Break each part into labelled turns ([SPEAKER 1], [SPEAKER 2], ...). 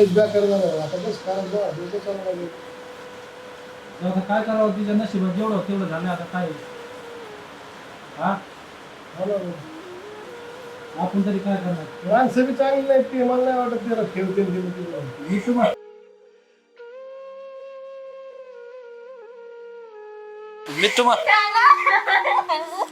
[SPEAKER 1] लयच बेकार झालं आता बस कारण बघा डोकं चालू लागेल
[SPEAKER 2] आता काय करावं तिच्या नशिबात? जेवढं तेवढं झालं आता काय? हा. आपण तरी काय करणार?
[SPEAKER 1] माणसं बी चांगली नाही ते. मला नाही वाटत त्याला ठेवते
[SPEAKER 2] मी तुम्हाला
[SPEAKER 3] मी तुम्हाला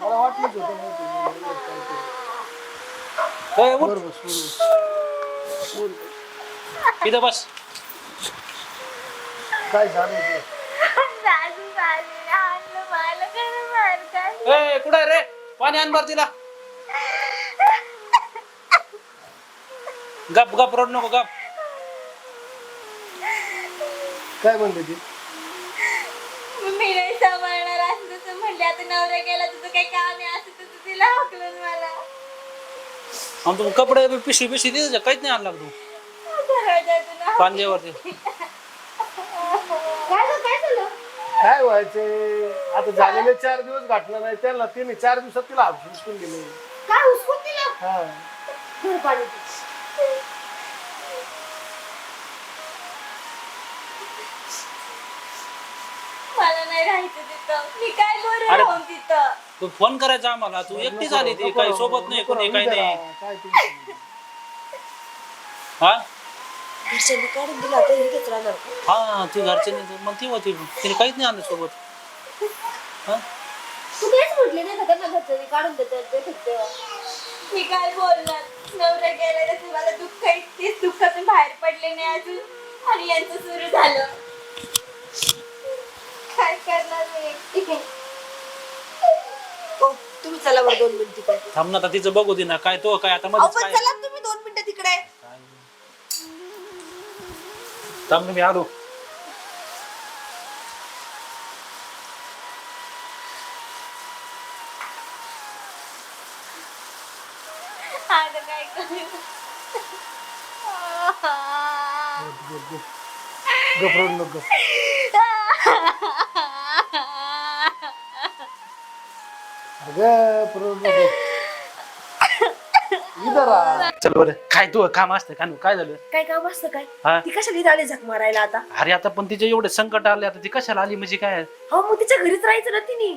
[SPEAKER 1] मला वाटलंच होतं माहिती
[SPEAKER 3] उठ.
[SPEAKER 1] बरोबर सोडून.
[SPEAKER 3] इथं बस.
[SPEAKER 1] काय झालं ते?
[SPEAKER 4] सासू सासरे आणलं मला खरं मारतात
[SPEAKER 3] ए कुठं आहे रे? पाणी आण बर तिला. गप गप रड नको गप.
[SPEAKER 1] काय म्हणते ती?
[SPEAKER 4] मी नाही सांभाळणार असं तसं म्हणले आता नवरा गेला तुझं काही काम आहे असं तसं तिला हाकलून मला.
[SPEAKER 3] आमचं कपडे बी पिशवी पिशवी दिली काहीच नाही आणलं तू? पांजेवरती.
[SPEAKER 4] काय
[SPEAKER 1] व्हायचंय आता झालेले चार दिवस घातलं नाही त्याला तिने चार दिवसात तिला दिले.
[SPEAKER 4] काय उचकून दिलं?
[SPEAKER 1] हा.
[SPEAKER 4] धर पाणी. पी. मला नाही राहायचं तिथं. मी काय करू
[SPEAKER 3] अरे-
[SPEAKER 4] राहून तिथं?
[SPEAKER 3] तू फोन करायचा आम्हाला. तू एकटी झाली ती. काही सोबत नाही कोणी काही नाही.
[SPEAKER 1] काय टेन्शन? नाही.
[SPEAKER 3] हा?
[SPEAKER 5] घरच्यांनी काढून दिला आता इथेच राहणार.
[SPEAKER 3] हा ती घरच्यांनी मग ती होती. तिने काहीच नाही आणलं सोबत. हा?
[SPEAKER 5] तू तेच म्हटले नाही का त्यांना घरच्यांनी काढून देतात ते फक्त
[SPEAKER 4] मी काय बोलणार? नवरा गेला तसं मला दुःख आहे तेच दुःखातून बाहेर पडले नाही अजून. आणि यांचं सुरू झालं. काय करणार मी?
[SPEAKER 5] ठीक आहे. हो तुम्ही चला बरं दोन मिनिट तिकडे.
[SPEAKER 3] थांब ना आता तिचं बघू दे ना. काय तो काय आता
[SPEAKER 5] अहो
[SPEAKER 3] मध्येच
[SPEAKER 5] पण
[SPEAKER 3] काय?
[SPEAKER 5] चला तुम्ही दोन मिनिटं तिकडे.
[SPEAKER 3] थांब ना, मी आलो
[SPEAKER 4] आता काय करू
[SPEAKER 1] गप रडू नको गप रडू नको इधर आ.
[SPEAKER 3] चल बरं. काय तू काम असतं का? काय झालं?
[SPEAKER 5] काय काम असतं काय?
[SPEAKER 3] हा?
[SPEAKER 5] ती कशाला इथं आली झक मारायला आता?
[SPEAKER 3] अरे आता पण तिचे एवढे संकट आले आता ती कशाला आली? म्हणजे काय?
[SPEAKER 5] हो मग तिच्या घरीच राहायचं ना तिने.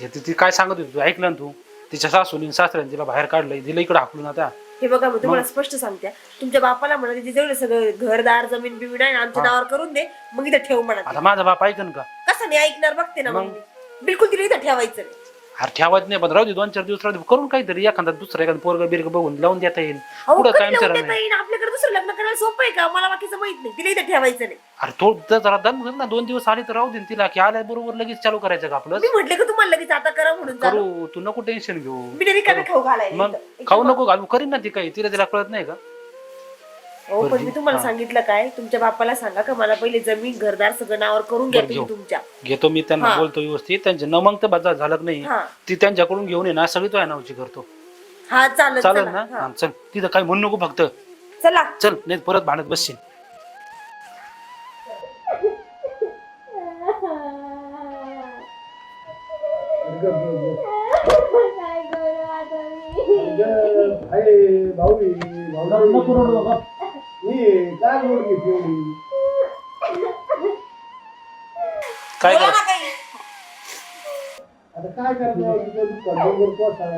[SPEAKER 3] ते- ती- ती काय सांगत होती तू? ऐकलं ना तू? तिच्या सासूनी सासऱ्याने तिला बाहेर काढलंय. दिलं इकडे हाकलून आता.
[SPEAKER 5] हे बघा मी तुम्हाला स्पष्ट सांगते. तुमच्या बापाला म्हणा तिथे जेवढं सगळं घरदार जमीन बिमीन आहे ना आमच्या नावावर करून दे. मग इथं ठेव म्हणा
[SPEAKER 3] आता माझा बाप ऐकन का?
[SPEAKER 5] कसं नाही ऐकणार बघते ना मग?
[SPEAKER 3] मग?
[SPEAKER 5] मी. बिलकुल तिला इथं ठेवायचं नाही.
[SPEAKER 3] अरे ठेवायचं नाही पण राहू दे दोन चार दिवस राहू दे. करून काहीतरी एखादा दुसरा एखादा पोरग बिरग बघून लावून देता येईल.
[SPEAKER 5] अहो
[SPEAKER 3] पुढं
[SPEAKER 5] कधी
[SPEAKER 3] कायम
[SPEAKER 5] लावून
[SPEAKER 3] नाही
[SPEAKER 5] देता येईल. आपल्याकडे दुसरं लग्न करायला सोपं आहे का? मला बाकीचं माहीत नाही. तिला इथं ठेवायचं नाही.
[SPEAKER 3] अरे तो जर जरा दम ना दोन दिवस आली तर राहू दे ना तिला की आल्याबरोबर लगेच चालू करायचं का आपलं
[SPEAKER 5] मी म्हटलं का तुम्हाला लगेच आता करा म्हणून
[SPEAKER 3] करू तू नको टेन्शन घेऊ.
[SPEAKER 5] मी तरी काय खाऊ घालायला
[SPEAKER 3] मग
[SPEAKER 5] इथं.
[SPEAKER 3] खाऊ नको घालू. करीन ना ती काही. तिला तिला कळत नाही का?
[SPEAKER 5] हो पण मी तुम्हाला. सांगितलं काय? तुमच्या बापाला सांगा का? मला पहिले जमीन घरदार सगळं नावावर करून घ्या तुम्ही
[SPEAKER 3] घेऊ.
[SPEAKER 5] तुमच्या.
[SPEAKER 3] घेतो मी त्यांना. बोलतो व्यवस्थित. त्यांचे न मग तर बजा झालं नाही.
[SPEAKER 5] हा.
[SPEAKER 3] ती त्यांच्याकडून घेऊन ये ना सगळी तो नावची करतो.
[SPEAKER 5] हा चालेल
[SPEAKER 3] चालेल
[SPEAKER 5] चला.
[SPEAKER 3] ना?
[SPEAKER 5] हा.
[SPEAKER 3] हा, चल. तिथं काही म्हणू नको फक्त.
[SPEAKER 5] चला.
[SPEAKER 3] चल नाही परत भांडत बसशील.
[SPEAKER 4] काय
[SPEAKER 1] भाऊ भाऊ काय लोड एवढी?
[SPEAKER 3] काय
[SPEAKER 5] बोला काही.
[SPEAKER 1] आता काय.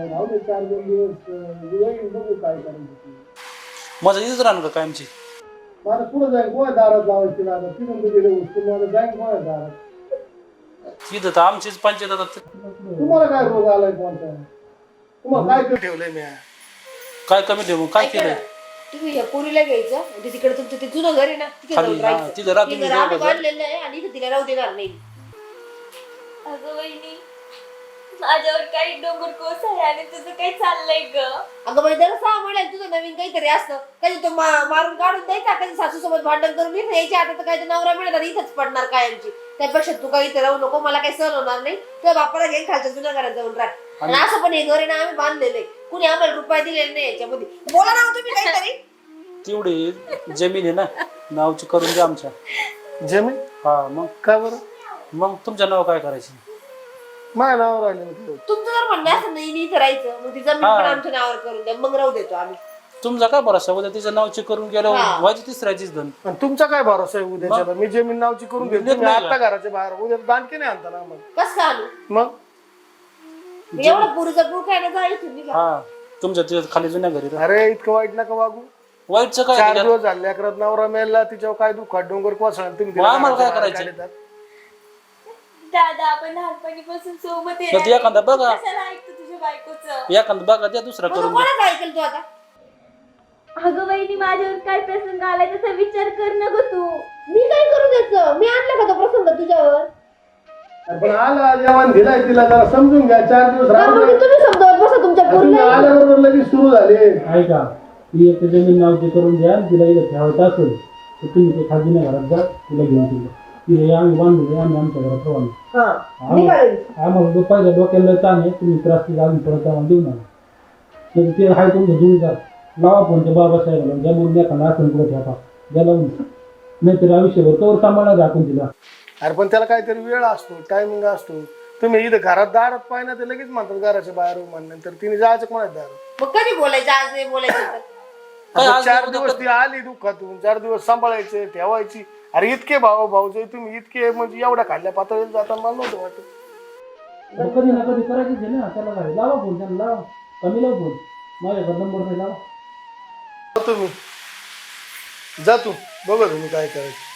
[SPEAKER 1] राहू दे चार दोन दिवस. अं, येईन बघू काय करायचं ते.
[SPEAKER 3] माझं इथंच राहणार का कायमची?
[SPEAKER 1] माझं पुढे जाईन कोणा दारात लावायची आता तिथून गेले उचलून कोणा दारात.
[SPEAKER 3] इथं तर आमचीच पंचायत आता.
[SPEAKER 1] तुम्हाला काय रोग आलाय कोणता? तुम्हाला काय ठेवलंय मी.
[SPEAKER 3] काय कमी ठेवू? काय केलंय?
[SPEAKER 5] तुम्ही या पोरीला घ्यायचं. म्हणजे तिकडे तुमचं ते जुनं घर आहे ना तिथे
[SPEAKER 3] खाली,
[SPEAKER 5] जाऊन
[SPEAKER 3] हा,
[SPEAKER 5] राहायचं.
[SPEAKER 3] तिथं राहा
[SPEAKER 5] ते
[SPEAKER 3] तुम्ही
[SPEAKER 5] घर आम्ही
[SPEAKER 3] दोघं जण.
[SPEAKER 5] बांधलेलं आहे आणि इथं तिला राहू देणार नाही.
[SPEAKER 4] अगं वहिनी माझ्यावर काही डोंगर कोस आहे आणि तुझं काही चाललंय ग.
[SPEAKER 5] अगं बाई जरा सहा महिन्यात तुझं नवीन काहीतरी असतं. कधी तो मा- मारून काढून द्यायचा कधी सासू सोबत भांडण करून इथे यायची आता तर काही नवरा मिळत आणि इथंच पडणार कायमची. त्यापेक्षा तू काही इथे राहू नको मला काही सहन होणार नाही. तुझ्या बापाला घेऊन खालच्या जुन्या घरात जाऊन राह. आणि असं पण हे घर आहे ना आम्ही बांधलेलं कुणी आम्हाला रुपये दिलेले नाही याच्यामध्ये. बोला ना हो तुम्ही काहीतरी.
[SPEAKER 3] तेवढी जमीन आहे ना नावची करून द्या आमच्या.
[SPEAKER 1] जमीन?
[SPEAKER 3] हा मग.
[SPEAKER 1] का बरं?
[SPEAKER 3] मग तुमच्या नाव काय करायचं?
[SPEAKER 1] माझ्या नावावर आले ना
[SPEAKER 5] तुमचं जर म्हणणं असं नाही मी इथं राहायचं मग ती जमीन
[SPEAKER 3] हा.
[SPEAKER 5] पण आमच्या नावावर करून द्या. मग राहू देतो आम्ही.
[SPEAKER 3] तुमचा काय भरोसा? उद्या तिचं नावची करून गेलो
[SPEAKER 5] हा.
[SPEAKER 3] व्हायची तिसऱ्याचीच धन.
[SPEAKER 1] आणि तुमचा काय भरोसा आहे उद्याच्याला? मी जमीन नावची करून घेतो तुम्ही आता घराच्या बाहेर उद्या दानके नाही आणता ना आम्हाला.
[SPEAKER 5] कस का आणू?
[SPEAKER 1] मग?
[SPEAKER 5] एवढं पुरीचा बुक आहे ना जा इथून निघा.
[SPEAKER 3] हा तुमच्या तिच्या खाली जुन्या घरी राहा.
[SPEAKER 1] अरे इतकं वाईट नका वागू
[SPEAKER 3] वाईटचं काय
[SPEAKER 1] चार
[SPEAKER 3] त्याच्यात?
[SPEAKER 1] दिवस झाले अकरात नवरा मेला तिच्यावर काय दुःखात डोंगर कोसळला तुम्ही तिला
[SPEAKER 3] मग आम्हाला काय करायचं?
[SPEAKER 1] काढतात.
[SPEAKER 4] दादा आपण लहानपणीपासून सोबत
[SPEAKER 3] तर ते एखादा बघा.
[SPEAKER 4] कशाला ऐकतो तुझ्या बायकोचं
[SPEAKER 3] एखादं बघा दुसरा करून द्या.
[SPEAKER 5] कोणाचं ऐकेल तू आता
[SPEAKER 4] अगं वहिनी माझ्यावर काय प्रसंग आलाय त्याचा विचार कर ना ग तू
[SPEAKER 5] मी काय करू त्याचं मी आणलं का तो प्रसंग तुझ्यावर
[SPEAKER 1] पण आला जेवण दिलाय तिला जरा समजून घ्या चार दिवस
[SPEAKER 5] का
[SPEAKER 1] राहू
[SPEAKER 5] मग
[SPEAKER 1] द्या.
[SPEAKER 5] तुम्ही समजावत बसा तुमच्या
[SPEAKER 1] तुम्ही
[SPEAKER 5] पोरीला
[SPEAKER 1] आल्याबरोबर लगेच सुरू झाले.
[SPEAKER 2] ऐका ती एक जमीन नावची करून द्या तिला इथं ठेवायचं असेल तर तुम्ही ते खाजूच्या घरात जा तिला घेऊन तिला तिला आम्ही बांधून आम्ही आमच्या घरात ठेवा
[SPEAKER 5] हा निघाले.
[SPEAKER 2] आम्हाला जो पहिल्या डोक्याला ताण आहे तुम्ही त्रास तिला अजून परत आम्हाला देऊ नका. तर ते आहे तुमचं जुळीदार लावा फोन ते बाबासाहेबाला ज्या म्हणून एखादा असेल कुठं ठेवा. द्या लावून नाहीतर आयुष्यभर कवर सांभाळणार आपण तिला.
[SPEAKER 1] अरे पण त्याला काहीतरी वेळ असतो टायमिंग असतो. तुम्ही इथं घरात दारात पाहिजे ते लगेच म्हणतात घराच्या बाहेर म्हणल्यानंतर तिने जायचं कोणाच्या दारात?
[SPEAKER 5] मग कधी बोलायचं? आज नाही बोलायचं तर.
[SPEAKER 3] काय
[SPEAKER 1] आता
[SPEAKER 3] आज
[SPEAKER 1] चार
[SPEAKER 3] उद्या
[SPEAKER 1] दिवस ती आली दुःखातून चार दिवस सांभाळायचे ठेवायची. अरे इतके भाऊ भाऊजे तुम्ही इतके म्हणजे एवढ्या खाल्ल्या पातळीला जाता मला नव्हतं वाटत.
[SPEAKER 2] तर कधी ना कधी करायचीच आहे ना त्याला काय? लावा फोन त्याला लावा. कमी लावा फोन माझ्याकडे नंबर नाही लावा.
[SPEAKER 1] तुम्ही. जा तू. बघा तुम्ही काय करायचं.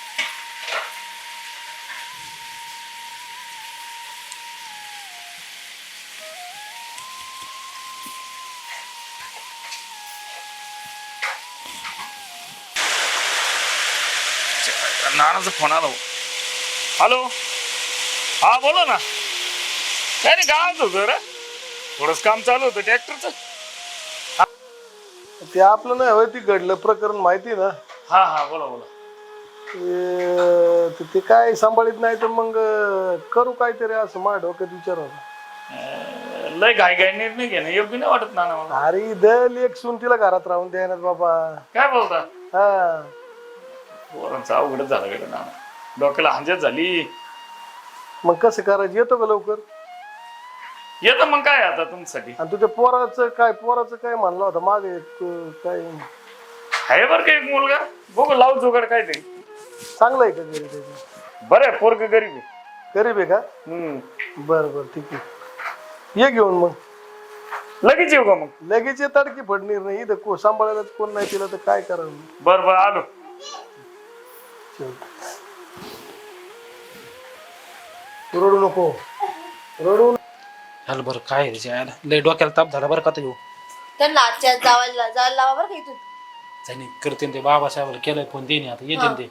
[SPEAKER 6] नानाचा फोन आला हो. हॅलो? हा बोला ना. काय नाही गावात होतं रे? थोडंच काम चालू होतं ट्रॅक्टरचं?
[SPEAKER 1] ते आपलं नाही होय ती घडलं प्रकरण माहिती ना.
[SPEAKER 6] हा हा बोला बोला.
[SPEAKER 1] ते ते- ते काय सांभाळीत नाही तर मग अं, करू काहीतरी असं माझ्या डोक्यात विचार होता.
[SPEAKER 6] अं, लय घाई घाई निर्णय घेणं योग्य नाही वाटत नाना मला.
[SPEAKER 1] अरे दल एक सून तिला घरात राहून द्यायनात बाबा.
[SPEAKER 6] काय बोलता?
[SPEAKER 1] हा.
[SPEAKER 6] पोरांचं अवघडच झालं गेलं नाना डोक्याला हांजत झाली.
[SPEAKER 1] मग कसं करायचं? येतो का लवकर?
[SPEAKER 6] येतं मग काय आता तुमच्यासाठी?
[SPEAKER 1] आणि तुझ्या पोराचं काय? पोराचं काय म्हणलं होतं? मागे काय?
[SPEAKER 6] आहे बरं का एक मुलगा. बघू लावू जोगाड काय ते
[SPEAKER 1] चांगलं आहे का घरी त्याचं?
[SPEAKER 6] बरं आहे पोरग गरीब आहे.
[SPEAKER 1] गरीब आहे का?
[SPEAKER 6] हम्म.
[SPEAKER 1] बरं बरं ठीक आहे. ये घेऊन मग.
[SPEAKER 6] लगेच येऊ का मग?
[SPEAKER 1] लगेच ये तडकी पडणार नाही इथं को सांभाळायलाच कोण नाही तिला तर काय करावं?
[SPEAKER 6] बरं बरं आलो.
[SPEAKER 1] रडू नको. रडू
[SPEAKER 3] हॅलो बरं काय यायला लय डोक्याला ताप झाला बरं का ते
[SPEAKER 5] त्यांना आजच्या जावायला जायला लावा बरं का इथून.
[SPEAKER 3] त्याने करते ते. बाबासाहेबाला केलाय फोन देणे आता. येते ते.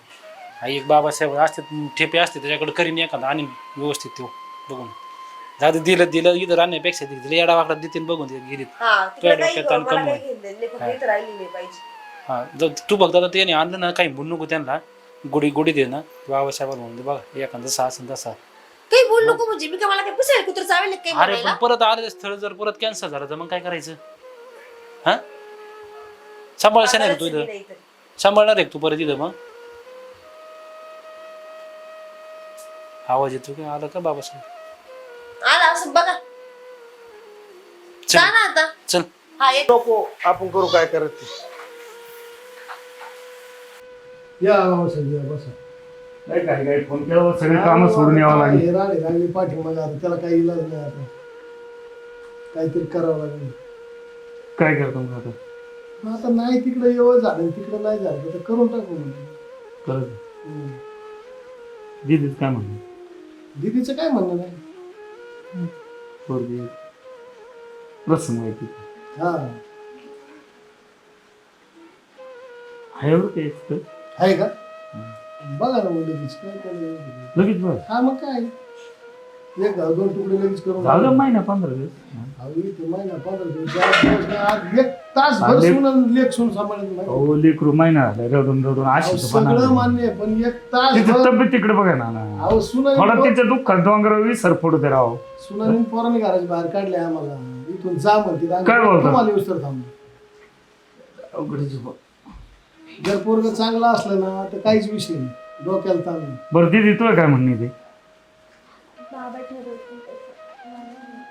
[SPEAKER 3] हा एक बाबासाहेब असते ठेपे असते त्याच्याकडे करीन एखादा. आणि व्यवस्थित तो. बघून. दादा दिलं दिलं इथं राहण्यापेक्षा दिलं. येडा वाकडा देतील बघून ते गेलीत.
[SPEAKER 5] हा तिकडे काही
[SPEAKER 3] डोक्यात ताण
[SPEAKER 5] मला
[SPEAKER 3] कमी
[SPEAKER 5] काही घेणं देणं नाही, फक्त इथं राहिली नाही पाहिजे
[SPEAKER 3] हा जर तू बघ दादा त्याने आणलं ना काही म्हणू नको त्यांना. गुढी गुढी दे ना बाबासाहेबाला म्हणून दे बघा एखादा जसा असेल तसा
[SPEAKER 5] काही बोल नको म्हणजे मी काय मला काय पुसायला कुत्र चावेल
[SPEAKER 3] अरे पण परत आले स्थळ जर परत कॅन्सल झालं तर मग काय करायचं? हा? सांभाळायचं नाही का तू इथं. सांभाळणार आहे का तू परत इथं मग? आवाज येतो का? आला का बाबासाहेब
[SPEAKER 5] आला असं बघा.
[SPEAKER 3] चल.
[SPEAKER 5] ना आता.
[SPEAKER 3] चल.
[SPEAKER 5] हा एक
[SPEAKER 1] नको आपण करू काय करत ते या बाबासाहेब या बसा.
[SPEAKER 6] लय घाई घाई फोन केला सगळे कामं सोडून यावं लागेल.
[SPEAKER 1] हे राडे लागली पाठीमागे आता त्याला काही इलाज नाही आता. काहीतरी करावं लागेल.
[SPEAKER 6] काय करतो मग आता?
[SPEAKER 1] मग आता नाही तिकडे येवं झालं तिकडे नाही झालं. तर करून टाकू म्हणजे
[SPEAKER 6] करत. दीदीच काय म्हणणं?
[SPEAKER 1] दीदीचं काय म्हणणं नाही.
[SPEAKER 6] पोरगी. प्रसन्न माहिती
[SPEAKER 1] हा.
[SPEAKER 6] आहे बरं ते एक तर.
[SPEAKER 1] आहे का? बघा ना मग लगेच काय करायचं?
[SPEAKER 6] लगेच बरं
[SPEAKER 1] हा मग काय? एक गाव दोन तुकडे लगेच करून
[SPEAKER 6] झालं महिना पंधरा दिवस.
[SPEAKER 1] अहो, इथे महिना पंधरा दिवस. चार दिवस नाही, आज एक तास भर
[SPEAKER 6] अरे.
[SPEAKER 1] सुन लेख सुन सांभाळायचं नाही.
[SPEAKER 6] हो लेकरू महिना झाला रडून रडून
[SPEAKER 1] अहो, मान्य आहे पण एक तास
[SPEAKER 6] तब्येत तिकडे बघा ना ना.
[SPEAKER 1] अहो
[SPEAKER 6] थोडा
[SPEAKER 1] सुनानी
[SPEAKER 6] तिच्या दुःखात डोंगर विसर पडू दे राव
[SPEAKER 1] सुनानी पोराने घराच्या बाहेर काढले आम्हाला. इथून जा म्हणते
[SPEAKER 6] काय बोलता?
[SPEAKER 1] तुम्हाला विस्तर थांब जर पोरग चांगला असलं ना तर काहीच विषय नाही डोक्याला ताण नाही.
[SPEAKER 6] बरं दिदी तुला काय म्हणणे ते
[SPEAKER 4] बाबा ठरवतील तसं. मला नाही.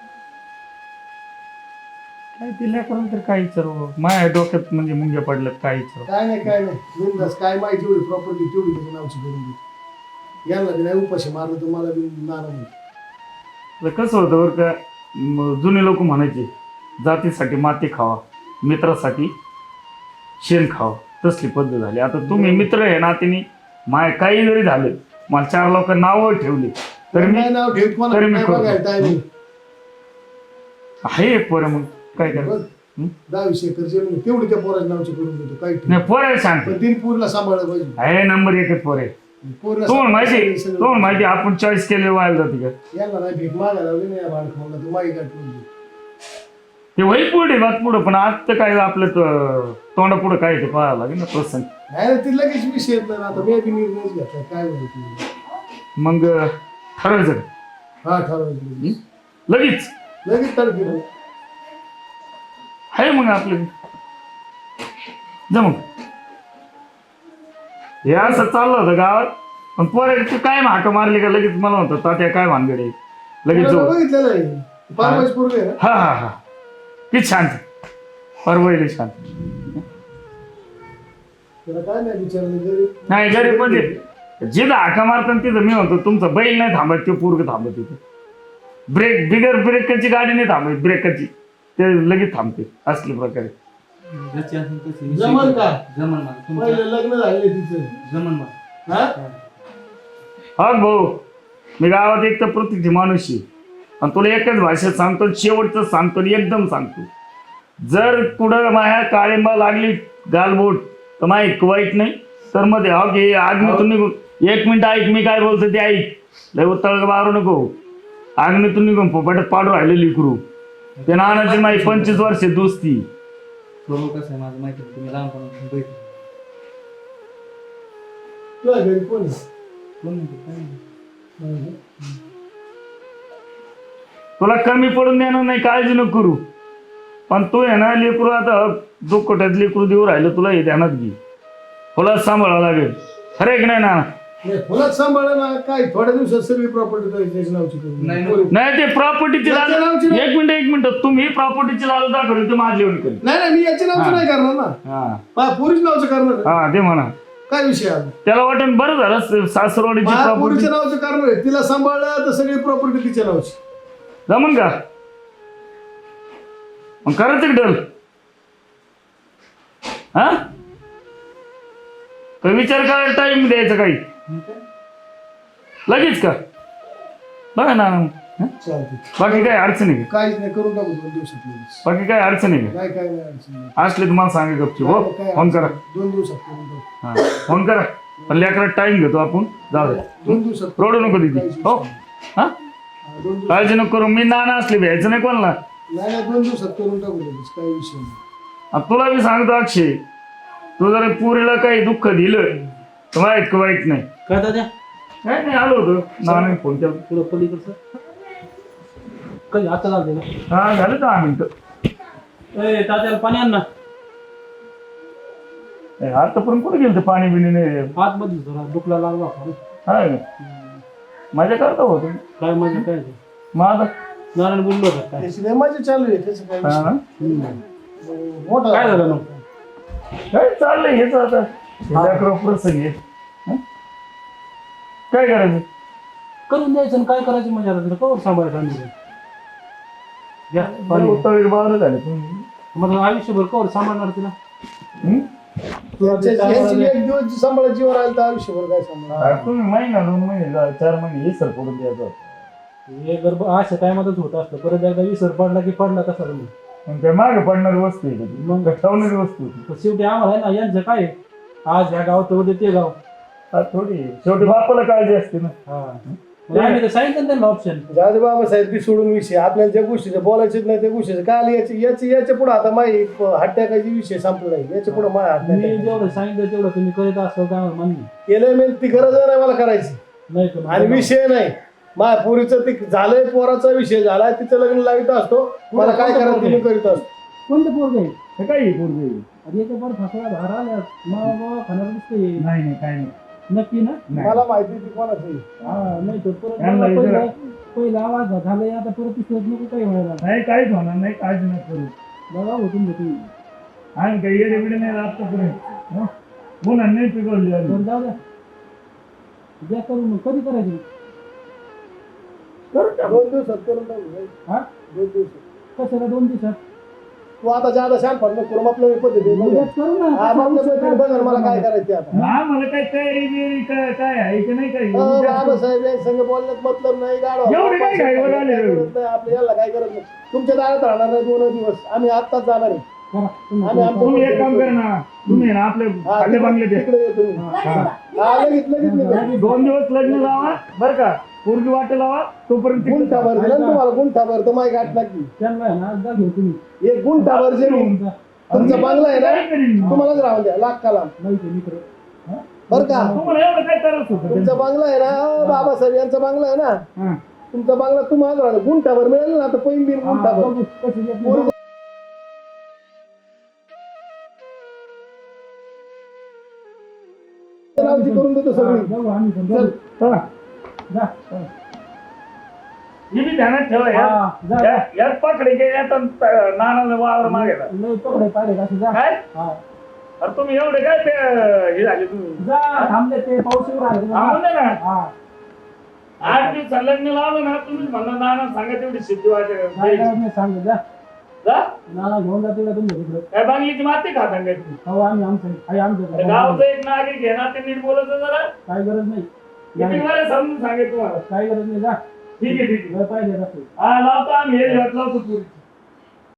[SPEAKER 6] काय तिला करून तर काय विचारू माझ्या डोक्यात म्हणजे मुंग्या पडल्यात काय विचारू
[SPEAKER 1] काय नाही काय नाही बिंदास काय माहिती एवढी प्रॉपर्टी तेवढी त्याच्या नावची करून दे यांना बी नाही उपाशी मारलं तर मला बी नाना म्हणते
[SPEAKER 6] तर कसं होतं बरं का म, जुने लोक म्हणायचे जातीसाठी माती खावा मित्रासाठी शेण खावा तसली पद्धत झाली. आता तुम्ही मित्र आहे नातीने माय काही जरी झालं मला चार लोक नावं ठेवली तर मी
[SPEAKER 1] नाव ठेवत मला
[SPEAKER 6] तरी मी
[SPEAKER 1] काय
[SPEAKER 6] करतो.
[SPEAKER 1] बघायला
[SPEAKER 6] आहे? एक पोरं मग काय करायचं? हं?
[SPEAKER 1] एकर जमीन तेवढी त्या नावची करून देतो ठेव
[SPEAKER 6] नाही
[SPEAKER 1] पण तीन पूरला सांभाळलं पाहिजे.
[SPEAKER 6] आहे नंबर एकच पोर. आहे
[SPEAKER 1] पोरला
[SPEAKER 6] तुम्हाला माहिती
[SPEAKER 1] सगळं.
[SPEAKER 6] आपण चॉईस केले व्हायला जाते का
[SPEAKER 1] नाही भीक मागायला लावली नाही या बाळखाला तू माई
[SPEAKER 6] ते वही पुढे बात पुढं. पण आज तर काय आपलं तोंडा पुढं काय ते पाहावं लागेल ना प्रसंग.
[SPEAKER 1] नाही ती लगेच विषय येत नाही ना. आता मी बी निर्णयच घेतला काय
[SPEAKER 6] मग ठरवायचं का?
[SPEAKER 1] हा ठरवायचं
[SPEAKER 6] हं? लगेच?
[SPEAKER 1] लगेच.
[SPEAKER 6] आहे मग आपलं. जा मग. हे असं चाललं होतं गावात. पण पोरे तू काय हाक मारली का लगेच मला म्हणतो तात्या काय भानगड आहे? लगेच जाऊ.
[SPEAKER 1] बघितलेलं आहे.
[SPEAKER 6] हा हा हा. किती शांत. परवडले शांत.
[SPEAKER 1] काय नाही विचारलं
[SPEAKER 6] नाही गरीब म्हणजे जिथं हाका मारतात तिथं मी म्हणतो तुमचं बैल नाही थांबत ते पूर्ग थांबत तिथे ब्रेक बिगर ब्रेकची गाडी नाही थांबत ब्रेकची ते लगेच थांबते असल्या प्रकारे.
[SPEAKER 2] जशी असेल तशी विषय
[SPEAKER 1] जमन का?
[SPEAKER 2] जमन मला तुमचं?
[SPEAKER 1] पहिलं लग्न झाले तिचं.
[SPEAKER 2] जमन मला
[SPEAKER 1] हा?
[SPEAKER 6] हा भाऊ. मी गावात एक तर प्रत्येक माणूस आहे. आणि तुला एकच भाषेत सांगतो शेवटचं सांगतो आणि एकदम सांगतो. जर पुढं माझ्या काळिंबा लागली गालबोट तर एक वाईट नाही. तर मध्ये हा घे आग्नीतून निघून एक मिनिट ऐक मी काय बोलतो ते ऐक. लय उत्तळ मारू नको. आग्नीतून निघून पोपटात पाडू राहिले लिकरू. ते नानाची माझी पंचवीस वर्षे दोस्ती.
[SPEAKER 2] कसं आहे माझं माहिती. तुम्ही लहानपणापासून बैठ
[SPEAKER 1] तुला घरी कोण आहे?
[SPEAKER 2] कोण म्हणतो काय नाही.
[SPEAKER 6] तुला कमी पडून देणार नाही काळजी नको करू. पण तू आहे ना लेकरू आता दुःखोट्यात लेकरू देऊ राहिलं तुला हे ध्यानात घे. तुला सांभाळावं लागेल. खरं की नाही ना
[SPEAKER 1] फुलात सांभाळलं ना काय थोड्या दिवसात सगळी प्रॉपर्टी त्याच्या नावची करून
[SPEAKER 2] नाही,
[SPEAKER 6] ते प्रॉपर्टीची
[SPEAKER 1] त्याच्या नावाची नाही.
[SPEAKER 6] एक मिनिट एक मिनिट. तुम्ही प्रॉपर्टीची लाल दाखवली ते माझी एवढी
[SPEAKER 1] नाही नाही मी याच्या नावचं. नाही करणार ना.
[SPEAKER 6] हा.
[SPEAKER 1] नावचं करणार आहे.
[SPEAKER 6] हा ते म्हणा.
[SPEAKER 1] काय विषय आहे?
[SPEAKER 6] त्याला वाटेल बरं झालं सासरवाडीची
[SPEAKER 1] माझ्या
[SPEAKER 6] प्रॉपर्टी
[SPEAKER 1] पुरीच्या नावचं करणार आहे. तिला सांभाळलं तर सगळी प्रॉपर्टी तिच्या नावची.
[SPEAKER 6] जमन का मग करायचं का डल हा? काही विचार करायला टाइम द्यायचा काही? लगेच का? बघा ना. हं?
[SPEAKER 1] चालते
[SPEAKER 6] बाकी काय अडचण आहे का?
[SPEAKER 1] काहीच नाही करून टाकू दोन दिवसात लगेच.
[SPEAKER 6] बाकी काय अडचण आहे
[SPEAKER 1] काय काय नाही अडचण नाही.
[SPEAKER 6] का असले तुम्हाला सांगा गपची हो.
[SPEAKER 1] काय-
[SPEAKER 6] फोन करा.
[SPEAKER 1] नाही. दोन दिवसात करून टाकू.
[SPEAKER 6] हा. फोन करा. पण लेकरात टाइम घेतो आपण. जाऊ दे.
[SPEAKER 1] दोन दिवसात
[SPEAKER 6] रोडू नको दिदी. हा. हा,
[SPEAKER 1] दोन दिवस
[SPEAKER 6] काळजी नको करू मी नाना असले भ्यायचं नाही कोणाला.
[SPEAKER 1] नाही नाही दोन दिवसात करून टाकू लगेच काही विषय नाही.
[SPEAKER 6] तुला मी सांगतो अक्षय तू जर पुरीला काही दुःख दिलं तर वाईट का वाईट नाही.
[SPEAKER 2] काय दादा?
[SPEAKER 6] काय नाही आलो होतो. नाना फोन केला.
[SPEAKER 2] पुढं पलीकडचं. आता ना?
[SPEAKER 6] हा झालं दहा मिनिटं.
[SPEAKER 2] ए तात्याला पाणी आण ना.
[SPEAKER 6] ए, आतापर्यंत कुठे गेलं पाणी बिणी नाही?
[SPEAKER 2] हात मध्ये जरा दुखला लागला.
[SPEAKER 6] हा माझ्या करता होतो
[SPEAKER 2] काय मजा काय ते?
[SPEAKER 6] माझा
[SPEAKER 2] नारायण बोललो होता काय?
[SPEAKER 1] त्याची लय मजा चालू आहे त्याचं काय
[SPEAKER 6] हा.
[SPEAKER 1] मोठा
[SPEAKER 2] काय झालं मग
[SPEAKER 6] काय चाललंय हेच आता? लेकरं प्रसंग आहे हं? काय करायचं?
[SPEAKER 2] करून द्यायचं आणि काय करायचं म्हणजे आता तिला कवर सांभाळायचं आम्ही. घ्या पाणी
[SPEAKER 6] बाहेर झाले तुम्ही.
[SPEAKER 2] मग आयुष्यभर कवर सांभाळणार तिला?
[SPEAKER 6] हं?
[SPEAKER 1] याची एक दिवस सांभाळा जीवन आलं तर आयुष्यभर काय सांभाळा
[SPEAKER 6] तुम्ही महिना दोन महिने जा- चार महिने हे सर पडून द्यायचं
[SPEAKER 2] हे गर्भ अशा टायमातच होत असतं परत एकदा विसर पडला की पडला कसा तुम्ही.
[SPEAKER 6] मग काय मागे पडणारी वस्तू आहे का ती? मग? ठेवणारी वस्तू आहे. ती.
[SPEAKER 2] पण शेवटी आम्हाला आहे ना यांचं काय आहे? आज ह्या गाव तर उद्या ते गाव.
[SPEAKER 6] हा, थोडी शेवटी बापाला काळजी असते ना.
[SPEAKER 2] हा. आम्ही तर सांगितलं ना त्यांना ऑप्शन
[SPEAKER 1] जाऊ दे बाबासाहेब ती सोडून विषय. आपल्याला ज्या गोष्टीचं बोलायचंच नाही त्या गोष्टीचं काय याची याची याच्यापुढे आता माही हट्ट्याकाची विषय संपला नाही याच्यापुढे माय
[SPEAKER 2] मी
[SPEAKER 1] हट्ट्या
[SPEAKER 2] जेवढं सांगितलं तेवढं तुम्ही करीत असाल तर आम्हाला मान्य
[SPEAKER 1] केलंय मी ती गरज नाही मला करायची.
[SPEAKER 2] नाही
[SPEAKER 1] आणि विषय नाही. माझ्या पोरीचं ते झालंय पोराचा विषय झालाय तिचं लग्न लावित असतो. मला काय करायचं मी करीत असतो.
[SPEAKER 2] कोणतं पोरग आहे?
[SPEAKER 6] हे काय आहे. पोरगं?
[SPEAKER 2] आणि याच्या पर फासला धार मावा बाबा खाणार दिसते
[SPEAKER 6] नाही नाही काय नाही.
[SPEAKER 2] नक्की ना.
[SPEAKER 1] मला माहिती ती कोणाची
[SPEAKER 2] हा नाही तर परत मला पहिला पहिला आवाज झाला आता परत तिसरं नको काही व्हायला
[SPEAKER 6] नाही काहीच होणार नाही काळजी नाही करू.
[SPEAKER 3] बघा हो तुमचं तुम्ही
[SPEAKER 6] आणि काही येडे बिडे नाही आतापर्यंत हं? पुन्हा नाही पिकवली आम्ही.
[SPEAKER 3] जाऊ द्या. द्या करून मग कधी करायचं?
[SPEAKER 1] दोन दिवसात करून टाकू.
[SPEAKER 3] हा?
[SPEAKER 1] दोन दिवसात.
[SPEAKER 3] कशाला दोन दिवसात?
[SPEAKER 1] तू आता ज्यादा शान फडणं करून पद्धती हा पद्धतीने बघ ना मला काय करायचं ते आता
[SPEAKER 6] आम्हाला काही तयारी बियारी काय काय आहे की नाही काही?
[SPEAKER 1] अ, बाबासाहेब यांच्या संग बोलण्यात मतलब नाही गाडवा
[SPEAKER 6] काय आले?
[SPEAKER 1] आपल्या याला काय करत नाही. तुमच्या दारात राहणार नाही दोन दिवस. आम्ही आत्ताच जाणार आहे.
[SPEAKER 3] तुम्ही
[SPEAKER 6] एक काम कर ना. तुम्ही ना आपले
[SPEAKER 1] हा,
[SPEAKER 6] खाल्ले बांगले
[SPEAKER 1] मी. हा.
[SPEAKER 6] दोन दिवस लग्न लावा बर का? पूर्वी वाटे लावा तोपर्यंत तिकडे
[SPEAKER 1] गुंठाभर दिला ना तुम्हाला? गुंठाभर तर माही गाठ लागली.
[SPEAKER 3] त्यांना आहे ना जा घेऊन तुम्ही.
[SPEAKER 1] एक गुंठाभर जमीन.
[SPEAKER 6] जा.
[SPEAKER 1] तुमचा बंगला आहे
[SPEAKER 6] काय करीन?
[SPEAKER 1] ना तुम्हालाच राहून द्या लाख काला
[SPEAKER 3] माहिती आहे मित्र हा?
[SPEAKER 1] बर का?
[SPEAKER 6] तुम्हाला एवढं काय त्रास होतं?
[SPEAKER 1] तुमचा बंगला आहे ना बाबासाहेब यांचा बंगला आहे ना?
[SPEAKER 6] हा.
[SPEAKER 1] तुमचा बंगला तुम्हाला राहतो गुंठाभर मिळेल ना आता दिन
[SPEAKER 3] हा,
[SPEAKER 1] गुंठाभर
[SPEAKER 3] बघू, कशी घेतली.
[SPEAKER 1] पोरं- नावची करून देतो सगळी.
[SPEAKER 3] बघू आम्ही पण
[SPEAKER 1] चल.
[SPEAKER 3] बघू.
[SPEAKER 6] चला.
[SPEAKER 3] जा.
[SPEAKER 6] हे बी ध्यानात ठेवा
[SPEAKER 3] हा,
[SPEAKER 6] यात-
[SPEAKER 3] जा.
[SPEAKER 6] या- यात नाना वावर
[SPEAKER 3] लय पकडे का जा.
[SPEAKER 6] काय?
[SPEAKER 3] हा.
[SPEAKER 6] अरे तुम्ही एवढे काय ते हे झाले तुम्ही?
[SPEAKER 3] जा थांबले ते पाऊस येऊ राहिले.
[SPEAKER 6] हा, म्हणले ना?
[SPEAKER 3] हा.
[SPEAKER 6] आठ दिवस लग्न लावलं ना तुम्ही म्हणा नाना सांगा तेवढी सिद्धी
[SPEAKER 3] काय
[SPEAKER 6] वाटे
[SPEAKER 3] करायचं नाही सांग जा.
[SPEAKER 6] जा.
[SPEAKER 3] नाना घेऊन का तुमच्या तिकडे.
[SPEAKER 6] काय बांगलीची माती खाता काय तुम्ही
[SPEAKER 3] हो आम्ही आमचं आहे आमचं
[SPEAKER 6] गावचं एक नागरिक आहे ना ते नीट बोलत जरा.
[SPEAKER 3] काय गरज नाही.
[SPEAKER 6] समजून सांगेल तुम्हाला
[SPEAKER 3] काय गरज नाही जा.
[SPEAKER 6] ठीक आहे ठीक आहे.
[SPEAKER 3] रस्ते
[SPEAKER 6] हा लावतो आम्ही. हे लावतो पुरी